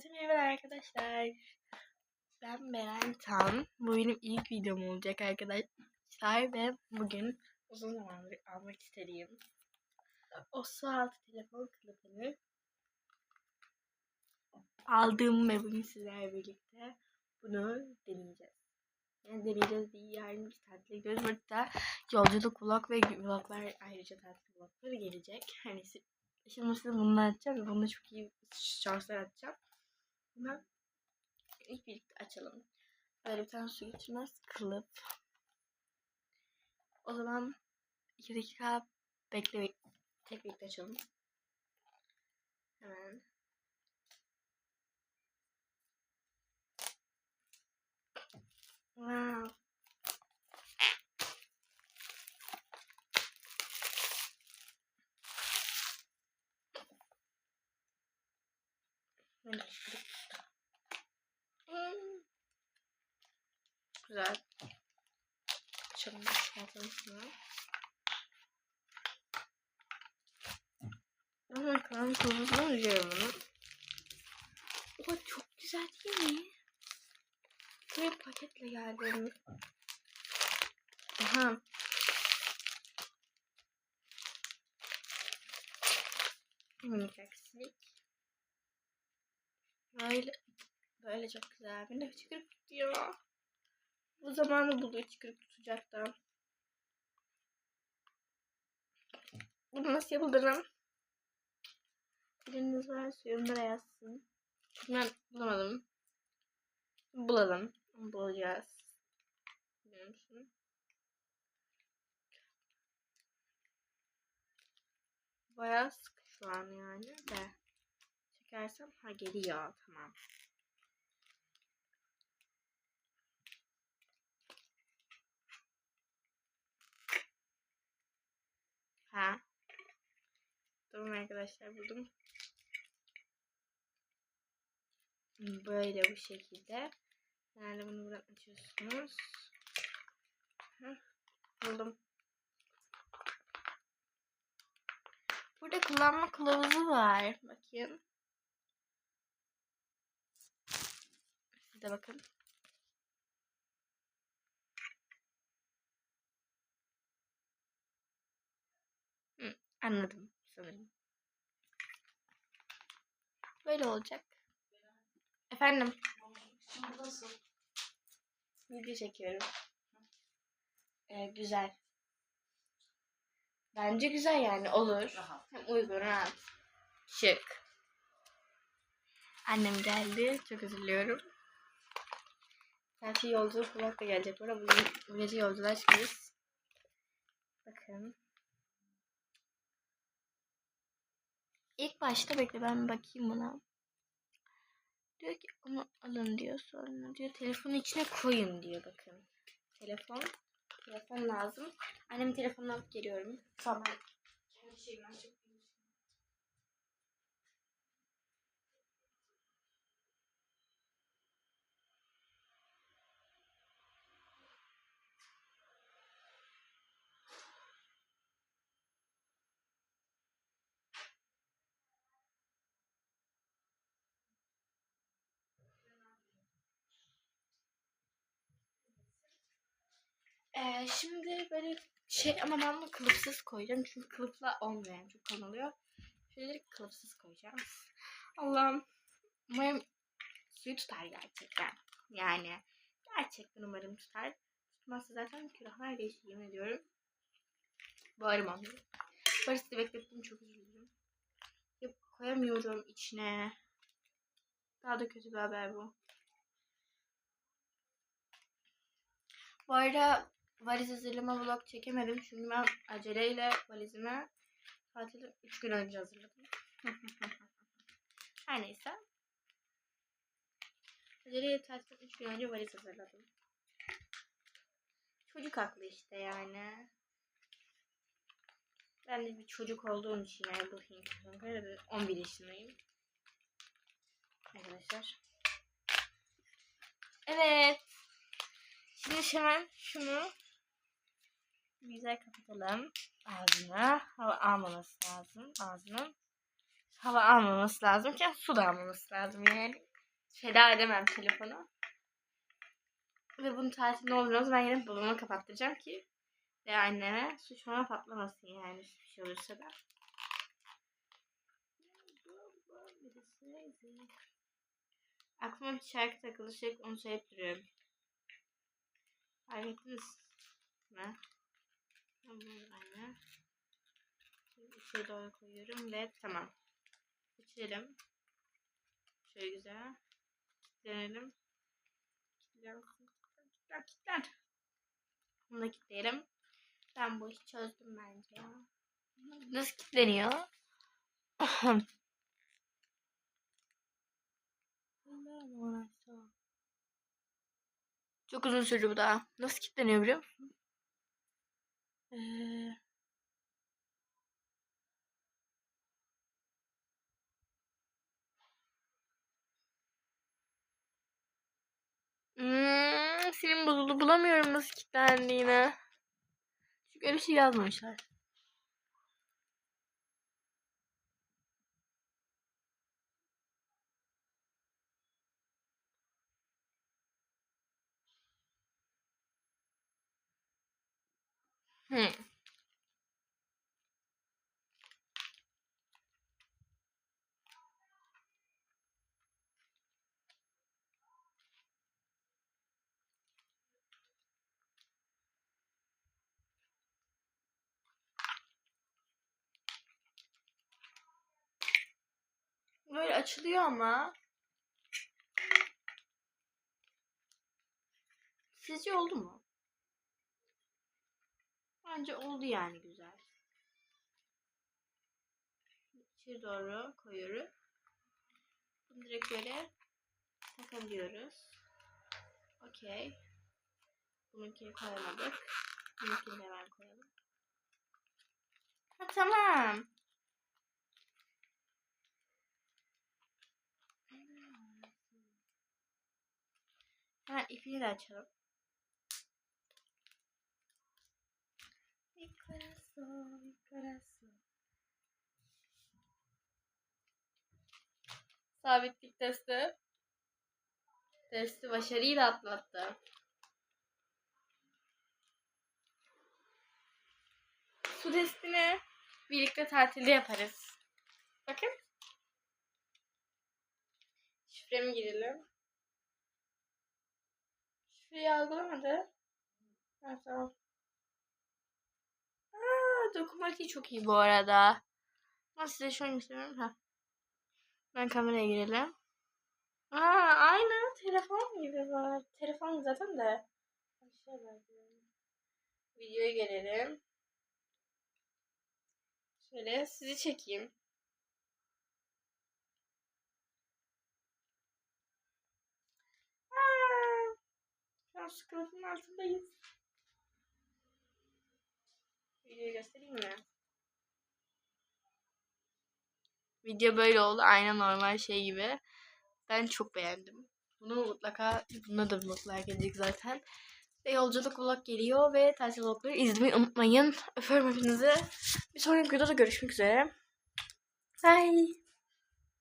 Hepinize merhaba arkadaşlar. Ben Beren Tan. Bu benim ilk videom olacak arkadaşlar ve bugün uzun zamandır almak istediğim o su altı telefon kılıfını aldım ve bugün sizlerle birlikte bunu deneyeceğiz. Yani deneyeceğiz değil yani biz tatile gidiyoruz. Burada yolculuk vlog ve vloglar ayrıca tatil vlogları gelecek. Hani şimdi size bunu açacağım ve bunu çok iyi şanslar atacağım. Hemen ilk birlikte açalım. Böyle bir tane su geçirmez kılıf. O zaman 2 dakika bekle tek birlikte açalım. Hemen. Wow. Evet. Hmm. Güzel. Açalım çıkartalım şunu. Ama kan kıvızını üzüyorum bunu. Oha çok güzel değil mi? Buraya paketle geldi. Aha. Minik aksilik. Böyle böyle çok güzel. Bir de çıkırıp tutuyor. Bu zamanı buluyor çıkırıp tutacak da. Bunu nasıl yapıldığını biriniz varsa yorumlara yazsın. Çünkü ben bulamadım. Bulalım. Bulacağız. Biliyor musun? Bayağı sık şu an yani de. Çekersem ha geliyor tamam. Ha. Tamam arkadaşlar buldum. Böyle bu şekilde. Yani bunu buradan açıyorsunuz. Buldum. Burada kullanma kılavuzu var. Bakayım. Siz de bakın. Hı, anladım sanırım. Böyle olacak. Efendim. Video çekiyorum. Ee, güzel. Bence güzel yani olur. Rahat. Hem uygun, rahat. Şık. Annem geldi. Çok üzülüyorum. Gerçi yolculuk vlog da gelecek. Bu arada bugün bu gece yolculuğa çıkıyoruz. Bakın. İlk başta bekle ben bakayım buna. Diyor ki onu alın diyor sonra diyor telefonu içine koyun diyor bakın. Telefon. Telefon lazım. Annemin telefonunu alıp geliyorum. Tamam. Kendi şeyimden çok Ee, şimdi böyle şey ama ben bunu kılıfsız koyacağım. Çünkü kılıfla olmuyor çok kalın oluyor. Şöyle kılıfsız koyacağım. Allah'ım. Umarım suyu tutar gerçekten. Yani gerçekten umarım tutar. Tutmazsa zaten külahlar değişir yemin ediyorum. Bağırmam. Barış'ı beklettim çok üzüldüm. Ya koyamıyorum içine. Daha da kötü bir haber bu. Bu arada valiz hazırlama vlog çekemedim çünkü ben aceleyle valizimi tatilden 3 gün önce hazırladım. Her neyse. Aceleyle tatilden 3 gün önce valiz hazırladım. Çocuk haklı işte yani. Ben de bir çocuk olduğum için yani bu film 11 yaşındayım. Arkadaşlar. Evet. Şimdi hemen şunu güzel kapatalım. Ağzına hava almaması lazım. Ağzının hava almaması lazımken su da almaması lazım yani. feda edemem telefonu. Ve bunun tatili ne olur ben yine babama kapattıracağım ki ve anneme suç bana patlamasın yani bir şey olursa da. Aklıma bir şarkı takıldı sürekli onu söyleyip duruyorum. Fark mi? Tamam anne. İçeri doğru koyuyorum ve tamam. İçelim. Şöyle güzel. Kilitlenelim. Kilitler, kilitler, kilitler. Bunu da kilitleyelim. Ben bu işi çözdüm bence. Nasıl kilitleniyor? Çok uzun sürdü bu da. Nasıl kilitleniyor biliyor musun? Hmm, film bozuldu. Bulamıyorum nasıl kilitlendiğini. Çünkü öyle şey yazmamışlar. Hmm. Böyle açılıyor ama. Sizce oldu mu? Bence oldu yani güzel. İçeri doğru koyuyoruz. Bunu direkt böyle takabiliyoruz. Okey. Bununkini koyamadık. Bununkini hemen koyalım. Ha tamam. Hemen ipini de açalım. Mi corazón, corazón. Sabitlik testi. Testi başarıyla atlattı. Su testini birlikte tatilde yaparız. Bakın. Şifremi girelim. Şifreyi algılamadı. Ha, tamam. Aa, dokunmatiği çok iyi bu arada. Ama size şunu gösteriyorum. Ha. Ben kameraya girelim. Aa, aynı telefon gibi var. Telefon zaten de. Aşağıda. Videoya gelelim. Şöyle sizi çekeyim. Aa, şu an scroll'un altındayız. Videoyu göstereyim mi? Video böyle oldu. Aynen normal şey gibi. Ben çok beğendim. Bunu mutlaka, buna da mutlaka gelecek zaten. Ve yolculuk vlog geliyor ve tatil vlogları izlemeyi unutmayın. Öpüyorum hepinizi. Bir sonraki videoda görüşmek üzere. Bye.